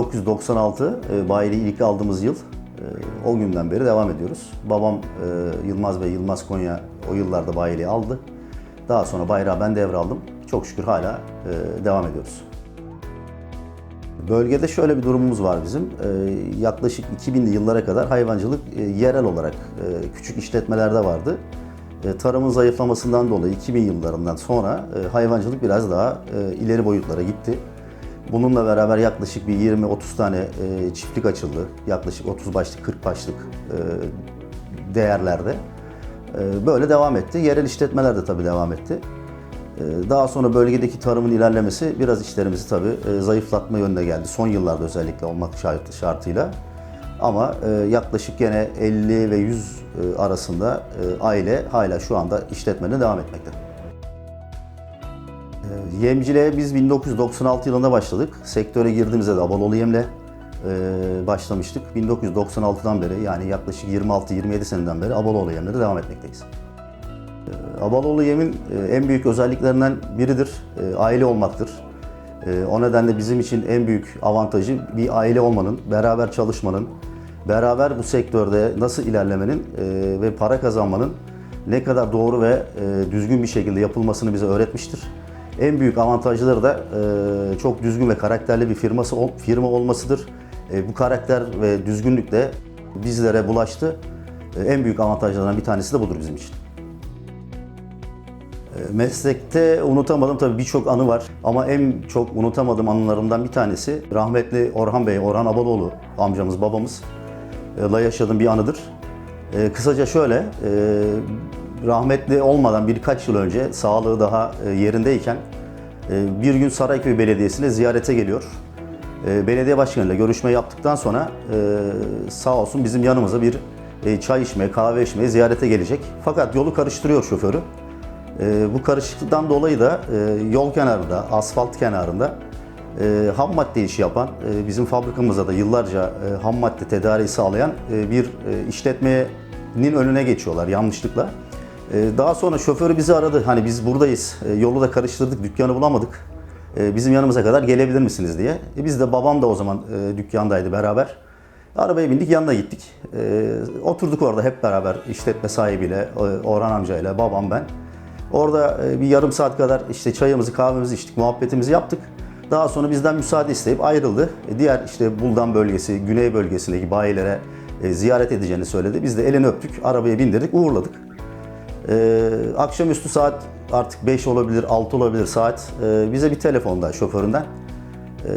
1996 e, bayiliği ilk aldığımız yıl. E, o günden beri devam ediyoruz. Babam e, Yılmaz Bey, Yılmaz Konya o yıllarda bayiliği aldı. Daha sonra bayrağı ben devraldım. Çok şükür hala e, devam ediyoruz. Bölgede şöyle bir durumumuz var bizim. Ee, yaklaşık 2000'li yıllara kadar hayvancılık e, yerel olarak e, küçük işletmelerde vardı. E, tarımın zayıflamasından dolayı 2000 yıllarından sonra e, hayvancılık biraz daha e, ileri boyutlara gitti. Bununla beraber yaklaşık bir 20-30 tane e, çiftlik açıldı. Yaklaşık 30 başlık, 40 başlık e, değerlerde. E, böyle devam etti. Yerel işletmeler de tabii devam etti. Ee, Daha sonra bölgedeki tarımın ilerlemesi biraz işlerimizi tabii e, zayıflatma yönüne geldi. Son yıllarda özellikle olmak şart- şartıyla. Ama e, yaklaşık gene 50 ve 100 e, arasında e, aile hala şu anda işletmene devam etmekte. E, Yemciliğe biz 1996 yılında başladık. Sektöre girdiğimizde de Abalolu Yem'le e, başlamıştık. 1996'dan beri yani yaklaşık 26-27 seneden beri Abalolu Yem'le de devam etmekteyiz. Abaloğlu yemin e, en büyük özelliklerinden biridir. e, Aile olmaktır. E, O nedenle bizim için en büyük avantajı bir aile olmanın, beraber çalışmanın, beraber bu sektörde nasıl ilerlemenin e, ve para kazanmanın ne kadar doğru ve e, düzgün bir şekilde yapılmasını bize öğretmiştir. En büyük avantajları da e, çok düzgün ve karakterli bir firması firma olmasıdır. E, Bu karakter ve düzgünlük de bizlere bulaştı. E, En büyük avantajlarından bir tanesi de budur bizim için. Meslekte unutamadım tabii birçok anı var ama en çok unutamadığım anılarımdan bir tanesi rahmetli Orhan Bey, Orhan Abaloğlu amcamız, babamız e, la yaşadığım bir anıdır. E, Kısaca şöyle, e, rahmetli olmadan birkaç yıl önce sağlığı daha e, yerindeyken e, bir gün Sarayköy Belediyesi'ne ziyarete geliyor. E, Belediye başkanıyla görüşme yaptıktan sonra sağ olsun bizim yanımıza bir çay içmeye, kahve içmeye ziyarete gelecek. Fakat yolu karıştırıyor şoförü. Bu karışıklıktan dolayı da yol kenarında, asfalt kenarında e, ham madde işi yapan, bizim fabrikamızda da yıllarca e, ham madde tedariği sağlayan bir e, işletmenin önüne geçiyorlar yanlışlıkla. E, daha sonra şoförü bizi aradı. Hani biz buradayız, e, yolu da karıştırdık, dükkanı bulamadık. E, bizim yanımıza kadar gelebilir misiniz diye. E, biz de babam da o zaman e, dükkandaydı beraber. Arabaya bindik yanına gittik. Oturduk orada hep beraber işletme sahibiyle, Orhan amcayla, babam ben. Orada e, bir yarım saat kadar işte çayımızı kahvemizi içtik, muhabbetimizi yaptık. Daha sonra bizden müsaade isteyip ayrıldı. E, Diğer işte Buldan bölgesi, Güney bölgesindeki bayilere ziyaret edeceğini söyledi. Biz de elini öptük, arabaya bindirdik, uğurladık. Ee, akşamüstü saat artık 5 olabilir, 6 olabilir saat. Ee, bize bir telefonda şoföründen. Ee,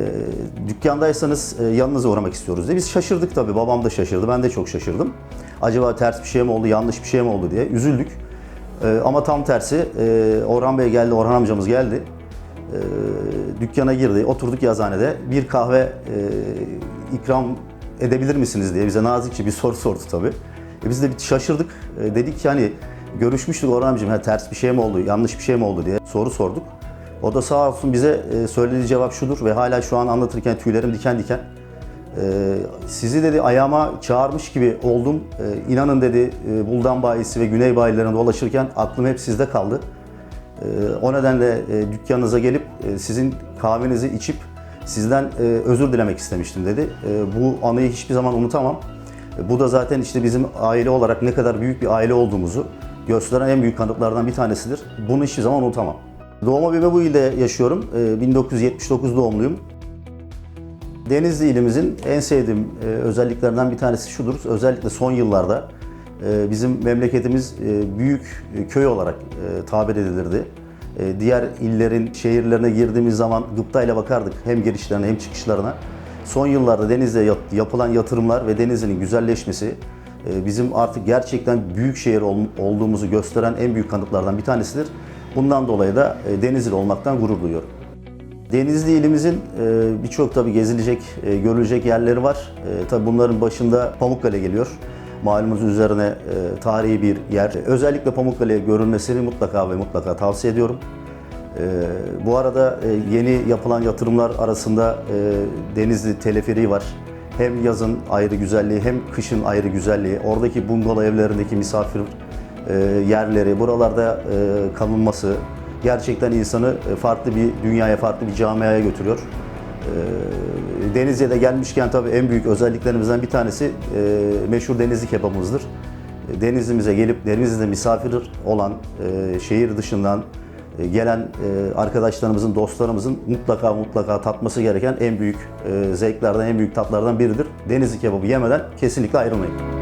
dükkandaysanız e, yanınıza uğramak istiyoruz diye. Biz şaşırdık tabii. Babam da şaşırdı. Ben de çok şaşırdım. Acaba ters bir şey mi oldu, yanlış bir şey mi oldu diye üzüldük. Ee, ama tam tersi e, Orhan Bey geldi, Orhan amcamız geldi. Ee, dükkana girdi, oturduk yazhanede. Bir kahve e, ikram edebilir misiniz diye bize nazikçe bir soru sordu tabii. E biz de bir şaşırdık. E, dedik ki hani görüşmüştük Orhan amcam ha, ters bir şey mi oldu, yanlış bir şey mi oldu diye soru sorduk. O da sağ olsun bize e, söylediği cevap şudur ve hala şu an anlatırken tüylerim diken diken. E, sizi dedi ayağıma çağırmış gibi oldum. E, inanın dedi e, Buldan bayisi ve Güney bayilerine dolaşırken aklım hep sizde kaldı. E, o nedenle e, dükkanınıza gelip e, sizin kahvenizi içip sizden e, özür dilemek istemiştim dedi. E, bu anıyı hiçbir zaman unutamam. E, bu da zaten işte bizim aile olarak ne kadar büyük bir aile olduğumuzu gösteren en büyük kanıtlardan bir tanesidir. Bunu hiçbir zaman unutamam. Doğma büyüme bu ilde yaşıyorum. E, 1979 doğumluyum. Denizli ilimizin en sevdiğim e, özelliklerinden bir tanesi şudur. Özellikle son yıllarda e, bizim memleketimiz e, büyük köy olarak tabir edilirdi. Diğer illerin şehirlerine girdiğimiz zaman gıptayla bakardık hem girişlerine hem çıkışlarına. Son yıllarda Denizli'ye yapılan yatırımlar ve Denizli'nin güzelleşmesi bizim artık gerçekten büyük şehir ol- olduğumuzu gösteren en büyük kanıtlardan bir tanesidir. Bundan dolayı da e, Denizli olmaktan gurur duyuyorum. Denizli ilimizin e, birçok tabii gezilecek, e, görülecek yerleri var. Tabii bunların başında Pamukkale geliyor. Malumunuz üzerine tarihi bir yer. Özellikle Pamukkale'ye görülmesini mutlaka ve mutlaka tavsiye ediyorum. Bu arada yeni yapılan yatırımlar arasında Denizli teleferiği var. Hem yazın ayrı güzelliği hem kışın ayrı güzelliği. Oradaki bungalov evlerindeki misafir e, yerleri, buralarda e, kalınması gerçekten insanı e, farklı bir dünyaya, farklı bir camiaya götürüyor. Ee, Denizli'ye de gelmişken tabii en büyük özelliklerimizden bir tanesi e, meşhur Denizli kebabımızdır. E, Denizli'mize gelip Denizli'de misafir olan e, şehir dışından e, gelen e, arkadaşlarımızın, dostlarımızın mutlaka mutlaka tatması gereken en büyük e, zevklerden, en büyük tatlardan biridir. Denizli kebabı yemeden kesinlikle ayrılmayın.